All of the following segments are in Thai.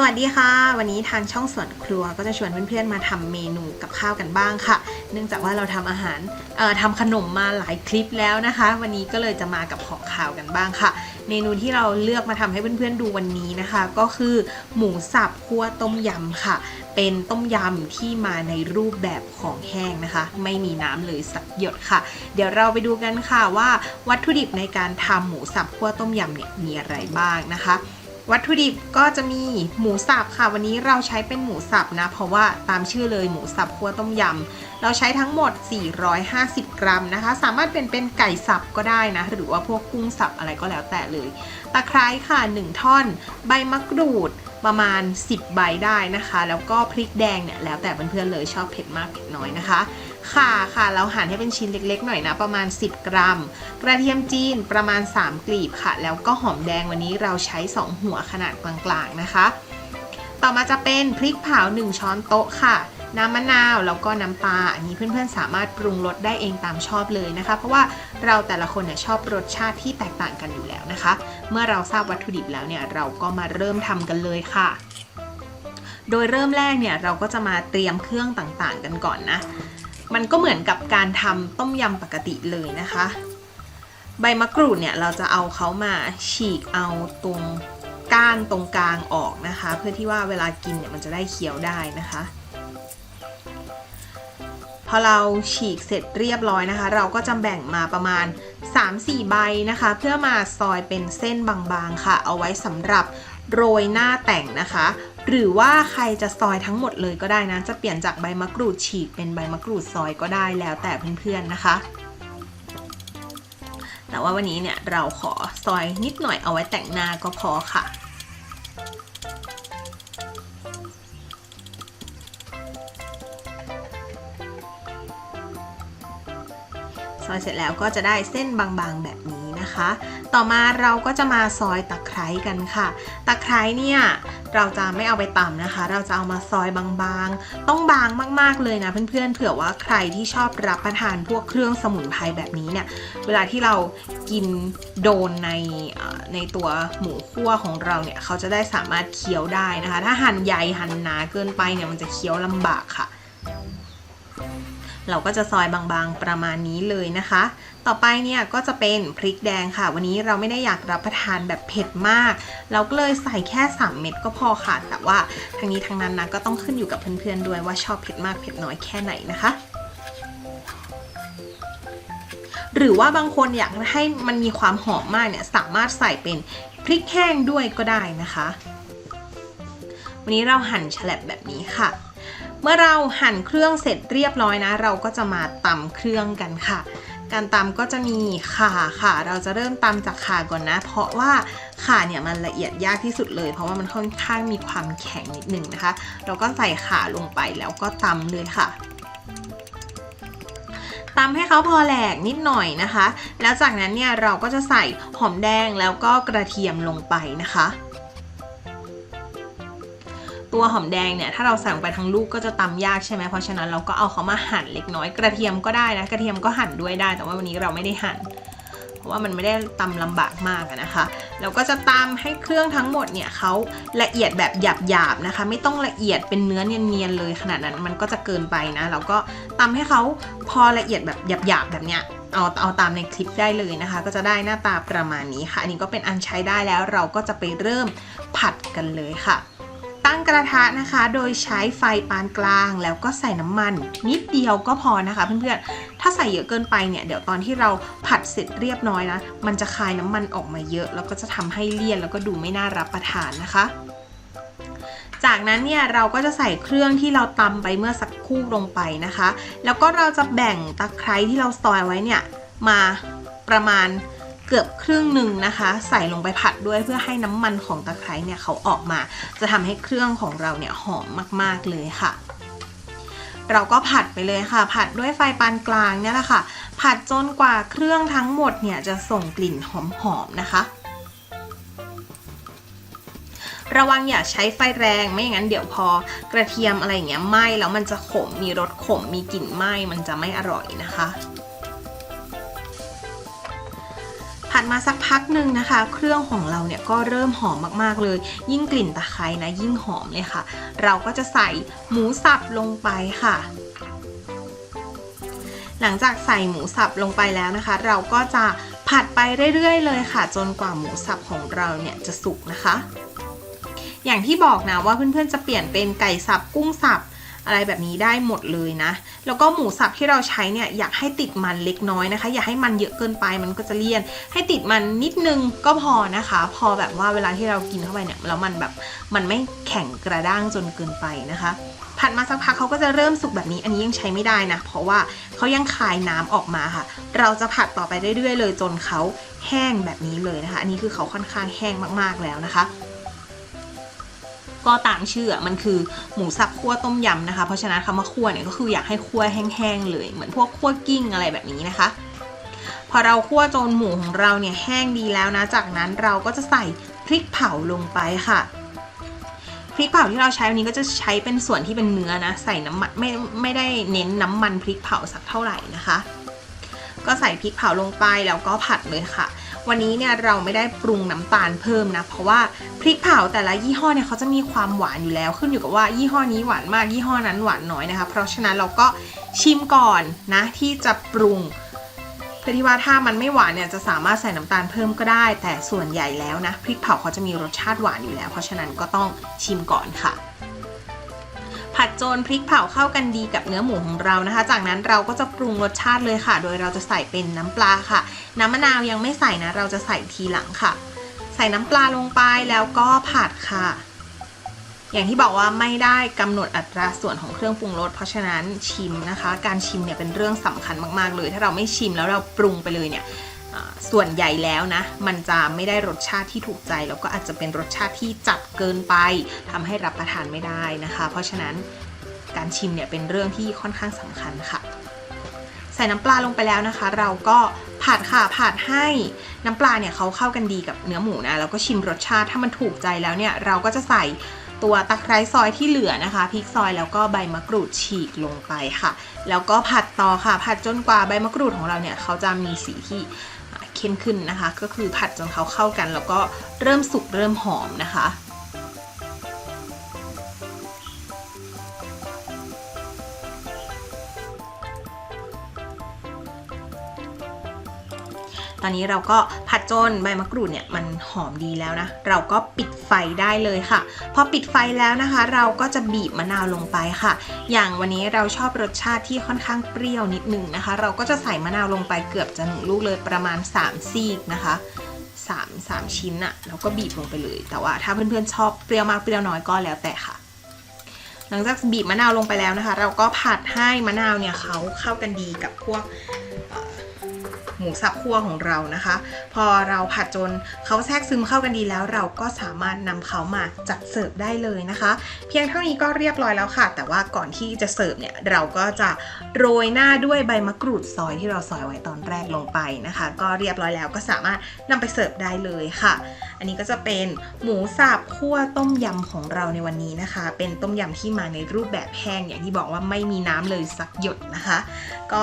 สวัสดีค่ะ วันนี้ทางช่องสวนครัวก็จะชวนเพื่อนๆมาทำเมนูกับข้าวกันบ้างค่ะ เนื่องจากว่าเราทำอาหารทำขนมมาหลายคลิปแล้วนะคะ วันนี้ก็เลยจะมากับของข่าวกันบ้างค่ะ เมนูที่เราเลือกมาทำให้เพื่อนๆดูวันนี้นะคะ ก็คือหมูสับคั่วต้มยำค่ะ เป็นต้มยำที่มาในรูปแบบของแห้งนะคะ ไม่มีน้ำเลยสักหยดค่ะ เดี๋ยวเราไปดูกันค่ะว่าวัตถุดิบในการทำหมูสับคั่วต้มยำเนี่ยมีอะไรบ้างนะคะ วัตถุดิบก็จะมีหมูสับค่ะ วันนี้เราใช้เป็นหมูสับนะ เพราะว่าตามชื่อเลยหมูสับคั่วต้มยำเราใช้ทั้งหมด 450 กรัมนะคะ สามารถเป็นเป็นไก่สับก็ได้นะ หรือว่าพวกกุ้งสับอะไรก็แล้วแต่เลยตะไคร้ค่ะ 1 ท่อน ใบมะกรูดประมาณ 10 ใบได้นะคะ แล้วก็พริกแดงเนี่ยแล้วแต่เพื่อนๆเลยชอบเผ็ดมากเผ็ดน้อยนะคะ ข่าค่ะ เราหั่นให้เป็นชิ้นเล็กๆ หน่อยนะ ประมาณ 10 กรัม กระเทียมจีนประมาณ 3 กลีบค่ะ แล้วก็หอมแดงวันนี้เราใช้ 2 หัวขนาดกลางๆนะคะ ต่อมาจะเป็นพริกเผา 1 ช้อนโต๊ะค่ะ น้ำมะนาวแล้วก็น้ำปลาอันนี้เพื่อนๆ สามารถปรุงรสได้เองตามชอบเลยนะคะ เพราะว่าเราแต่ละคนเนี่ยชอบรสชาติที่แตกต่างกันอยู่แล้วนะคะ เมื่อเราทราบวัตถุดิบแล้วเนี่ยเราก็มาเริ่มทำกันเลยค่ะโดยเริ่มแรกเนี่ยเราก็จะมาเตรียมเครื่องต่างๆ กันก่อนนะ มันก็เหมือนกับการทำต้มยำปกติเลยนะคะ ใบมะกรูดเนี่ยเราจะเอาเขามาฉีกเอาตรงก้านตรงกลางออกนะคะ เพื่อที่ว่าเวลากินเนี่ยมันจะได้เคี้ยวได้นะคะ พอเราฉีกเสร็จเรียบร้อยนะคะ เราก็จะแบ่งมาประมาณ 3-4 ใบนะคะ เพื่อมาซอยเป็นเส้นบางๆค่ะ เอาไว้สำหรับโรยหน้าแต่งนะคะ หรือว่าใครจะซอยทั้งหมดเลยก็ได้นะ จะเปลี่ยนจากใบมะกรูดฉีกเป็นใบมะกรูดซอยก็ได้แล้วแต่เพื่อนๆนะคะ แต่ว่าวันนี้เนี่ยเราขอซอยนิดหน่อยเอาไว้แต่งหน้าก็พอค่ะซอยเสร็จแล้วก็จะได้เส้นบางๆแบบนี้ นะคะ ต่อมาเราก็จะมาซอยตะไคร้กันค่ะ ตะไคร้เนี่ยเราจะไม่เอาไปตำนะคะ เราจะเอามาซอยบางๆ ต้องบางมากๆเลยนะเพื่อนๆ เผื่อว่าใครที่ชอบรับประทานพวกเครื่องสมุนไพรแบบนี้เนี่ย เวลาที่เรากินโดนในในตัวหมูคั่วของเราเนี่ย เขาจะได้สามารถเคี้ยวได้นะคะ ถ้าหั่นใหญ่หั่นหนาเกินไปเนี่ยมันจะเคี้ยวลำบากค่ะ เราก็จะซอยบางๆประมาณนี้เลยนะคะ ต่อไปเนี่ยก็จะเป็นพริกแดงค่ะ วันนี้เราไม่ได้อยากรับประทานแบบเผ็ดมาก เราก็เลยใส่แค่ 3 เม็ดก็พอค่ะ แต่ว่าทั้งนี้ทั้งนั้นนะก็ต้องขึ้นอยู่กับเพื่อนๆด้วยว่าชอบเผ็ดมากเผ็ดน้อยแค่ไหนนะคะหรือว่าบางคนอยากให้มันมีความหอมมากเนี่ยสามารถใส่เป็นพริกแห้งด้วยก็ได้นะคะ วันนี้เราหั่นฉลบแบบนี้ค่ะ เมื่อเราหั่นเครื่องเสร็จเรียบร้อยนะ เราก็จะมาตำเครื่องกันค่ะ การตำก็จะมีข่าค่ะ เราจะเริ่มตำจากข่าก่อนนะ เพราะว่าข่าเนี่ยมันละเอียดยากที่สุดเลย เพราะว่ามันค่อนข้างมีความแข็งนิดหนึ่งนะคะ เราก็ใส่ข่าลงไปแล้วก็ตำเลยค่ะตำให้เขาพอแหลกนิดหน่อยนะคะ แล้วจากนั้นเนี่ยเราก็จะใส่หอมแดงแล้วก็กระเทียมลงไปนะคะ ตัวหอมแดงเนี่ยถ้าเราใส่ลงไปทั้งลูกก็จะตำยากใช่ไหมเพราะฉะนั้นเราก็เอาเขามาหั่นเล็กน้อยกระเทียมก็ได้นะกระเทียมก็หั่นด้วยได้ แต่ว่าวันนี้เราไม่ได้หั่นเพราะว่ามันไม่ได้ตำลำบากมากนะคะเราก็จะตำให้เครื่องทั้งหมดเนี่ยเขาละเอียดแบบหยาบๆนะคะ ไม่ต้องละเอียดเป็นเนื้อเนียนๆเลยขนาดนั้นมันก็จะเกินไปนะเราก็ตำให้เขาพอละเอียดแบบหยาบๆแบบเนี้ยเอาเอาตามในคลิปได้เลยนะคะ ก็จะได้หน้าตาประมาณนี้ค่ะ อันนี้ก็เป็นอันใช้ได้แล้วเราก็จะไปเริ่มผัดกันเลยค่ะ ตั้งกระทะนะคะ โดยใช้ไฟปานกลาง แล้วก็ใส่น้ำมัน นิดเดียวก็พอนะคะเพื่อนๆ ถ้าใส่เยอะเกินไปเนี่ยเดี๋ยวตอนที่เราผัดเสร็จเรียบร้อยนะ มันจะคายน้ำมันออกมาเยอะ แล้วก็จะทำให้เลี่ยนแล้วก็ดูไม่น่ารับประทานนะคะ จากนั้นเนี่ยเราก็จะใส่เครื่องที่เราตำไปเมื่อสักครู่ลงไปนะคะ แล้วก็เราจะแบ่งตะไคร้ที่เราซอยไว้เนี่ยมาประมาณ เกือบครึ่งหนึ่งนะคะ ใส่ลงไปผัดด้วยเพื่อให้น้ำมันของตะไคร้เนี่ยเขาออกมา จะทำให้เครื่องของเราเนี่ยหอมมากๆเลยค่ะ เราก็ผัดไปเลยค่ะ ผัดด้วยไฟปานกลางเนี่ยแหละค่ะ ผัดจนกว่าเครื่องทั้งหมดเนี่ยจะส่งกลิ่นหอมๆนะคะระวังอย่าใช้ไฟแรงไม่อย่างนั้นเดี๋ยวพอกระเทียมอะไรอย่างเงี้ยไหม้แล้วมันจะขมมีรสขมมีกลิ่นไหม้มันจะไม่อร่อยนะคะ ผัดมาสักพักหนึ่งนะคะ เครื่องของเราเนี่ยก็เริ่มหอมมากๆเลย ยิ่งกลิ่นตะไคร้นะยิ่งหอมเลยค่ะ เราก็จะใส่หมูสับลงไปค่ะ หลังจากใส่หมูสับลงไปแล้วนะคะ เราก็จะผัดไปเรื่อยๆ เลยค่ะ จนกว่าหมูสับของเราเนี่ยจะสุกนะคะ อย่างที่บอกนะว่าเพื่อนๆจะเปลี่ยนเป็นไก่สับกุ้งสับ อะไรแบบนี้ได้หมดเลยนะ แล้วก็หมูสับที่เราใช้เนี่ยอยากให้ติดมันเล็กน้อยนะคะ อย่าให้มันเยอะเกินไปมันก็จะเลี่ยน ให้ติดมันนิดนึงก็พอนะคะ พอแบบว่าเวลาที่เรากินเข้าไปเนี่ยแล้วมันแบบมันไม่แข็งกระด้างจนเกินไปนะคะผัดมาสักพักเขาก็จะเริ่มสุกแบบนี้อันนี้ยังใช้ไม่ได้นะ เพราะว่าเขายังคายน้ำออกมาค่ะ เราจะผัดต่อไปเรื่อยๆเลยจนเขาแห้งแบบนี้เลยนะคะ อันนี้คือเขาค่อนข้างแห้งมากๆแล้วนะคะ ก็ตามชื่อมันคือหมูสับคั่วต้มยำนะคะ เพราะฉะนั้นคำว่าคั่วเนี่ยก็คืออยากให้คั่วแห้งๆเลย เหมือนพวกคั่วกิ้งอะไรแบบนี้นะคะ พอเราคั่วจนหมูของเราเนี่ยแห้งดีแล้วนะ จากนั้นเราก็จะใส่พริกเผาลงไปค่ะพริกเผาที่เราใช้วันนี้ก็จะใช้เป็นส่วนที่เป็นเนื้อนะ ใส่น้ำมันไม่ไม่ได้เน้นน้ำมันพริกเผาสักเท่าไหร่นะคะ ก็ใส่พริกเผาลงไปแล้วก็ผัดเลยค่ะ วันนี้เนี่ยเราไม่ได้ปรุงน้ำตาลเพิ่มนะ เพราะว่า ริกเผาแต่ละยี่ห้อเนี่ยเขาจะมีความหวานอยู่แล้วขึ้นอยู่กับว่ายี่ห้อนี้หวานมากยี่ห้อนั้นหวานน้อยนะคะ เพราะฉะนั้นเราก็ชิมก่อนนะที่จะปรุง เพื่อที่ว่าถ้ามันไม่หวานเนี่ยจะสามารถใส่น้ำตาลเพิ่มก็ได้ แต่ส่วนใหญ่แล้วนะพริกเผาเขาจะมีรสชาติหวานอยู่แล้ว เพราะฉะนั้นก็ต้องชิมก่อนค่ะผัดโจนพริกเผาเข้ากันดีกับเนื้อหมูของเรานะคะ จากนั้นเราก็จะปรุงรสชาติเลยค่ะ โดยเราจะใส่เป็นน้ำปลาค่ะ น้ำมะนาวยังไม่ใส่นะ เราจะใส่ทีหลังค่ะ ใส่น้ำปลาลงไปแล้วก็ผัดค่ะ อย่างที่บอกว่าไม่ได้กำหนดอัตราส่วนของเครื่องปรุงรสเพราะฉะนั้นชิมนะคะ การชิมเนี่ยเป็นเรื่องสำคัญมากๆเลย ถ้าเราไม่ชิมแล้วเราปรุงไปเลยเนี่ยส่วนใหญ่แล้วนะ มันจะไม่ได้รสชาติที่ถูกใจ แล้วก็อาจจะเป็นรสชาติที่จัดเกินไปทำให้รับประทานไม่ได้นะคะ เพราะฉะนั้นการชิมเนี่ยเป็นเรื่องที่ค่อนข้างสำคัญค่ะ ใส่น้ำปลาลงไปแล้วนะคะ เราก็ ผัดค่ะผัดให้น้ำปลาเนี่ยเขาเข้ากันดีกับเนื้อหมูนะแล้วก็ชิมรสชาติถ้ามันถูกใจแล้วเนี่ยเราก็จะใส่ตัวตะไคร้ซอยที่เหลือนะคะพริกซอยแล้วก็ใบมะกรูดฉีกลงไปค่ะ แล้วก็ผัดต่อค่ะ ผัดจนกว่าใบมะกรูดของเราเนี่ยเขาจะมีสีที่เข้มขึ้นนะคะ ก็คือผัดจนเขาเข้ากัน แล้วก็เริ่มสุกเริ่มหอมนะคะ ตอนนี้เราก็ผัดจนใบมะกรูดเนี่ยมันหอมดีแล้วนะ เราก็ปิดไฟได้เลยค่ะ พอปิดไฟแล้วนะคะ เราก็จะบีบมะนาวลงไปค่ะ อย่างวันนี้เราชอบรสชาติที่ค่อนข้างเปรี้ยวนิดหนึ่งนะคะ เราก็จะใส่มะนาวลงไปเกือบจะหนึ่งลูกเลยประมาณ 3 ซีกนะคะ3 3 ชิ้นอะแล้วก็บีบลงไปเลย แต่ว่าถ้าเพื่อนๆชอบเปรี้ยวมากเปรี้ยวน้อยก็แล้วแต่ค่ะ หลังจากบีบมะนาวลงไปแล้วนะคะ เราก็ผัดให้มะนาวเนี่ยเขาเข้ากันดีกับพวก หมูสับคั่วของเรานะคะ พอเราผัดจนเขาแทรกซึมเข้ากันดีแล้ว เราก็สามารถนำเขามาจัดเสิร์ฟได้เลยนะคะ เพียงเท่านี้ก็เรียบร้อยแล้วค่ะ แต่ว่าก่อนที่จะเสิร์ฟเนี่ยเราก็จะโรยหน้าด้วยใบมะกรูดซอยที่เราซอยไว้ตอนแรกลงไปนะคะ ก็เรียบร้อยแล้วก็สามารถนำไปเสิร์ฟได้เลยค่ะ อันนี้ก็จะเป็นหมูสับคั่วต้มยำของเราในวันนี้นะคะ เป็นต้มยำที่มาในรูปแบบแห้งอย่างที่บอกว่าไม่มีน้ำเลยสักหยดนะคะ ก็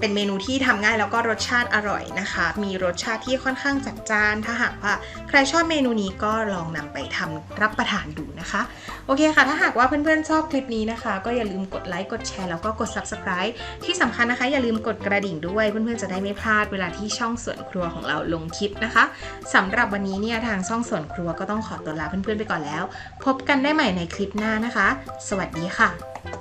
เป็นเมนูที่ทำง่ายแล้วก็รสชาติอร่อยนะคะ มีรสชาติที่ค่อนข้างจัดจ้าน ถ้าหากว่าใครชอบเมนูนี้ก็ลองนำไปทำรับประทานดูนะคะ โอเคค่ะ ถ้าหากว่าเพื่อนๆชอบคลิปนี้นะคะ ก็อย่าลืมกดไลค์กดแชร์แล้วก็กด subscribe ที่สำคัญนะคะ อย่าลืมกดกระดิ่งด้วยเพื่อนๆจะได้ไม่พลาดเวลาที่ช่องสวนครัวของเราลงคลิปนะคะสำหรับวันนี้เนี่ยทางช่องสวนครัวก็ต้องขอตัวลาเพื่อนๆไปก่อนแล้ว พบกันได้ใหม่ในคลิปหน้านะคะ สวัสดีค่ะ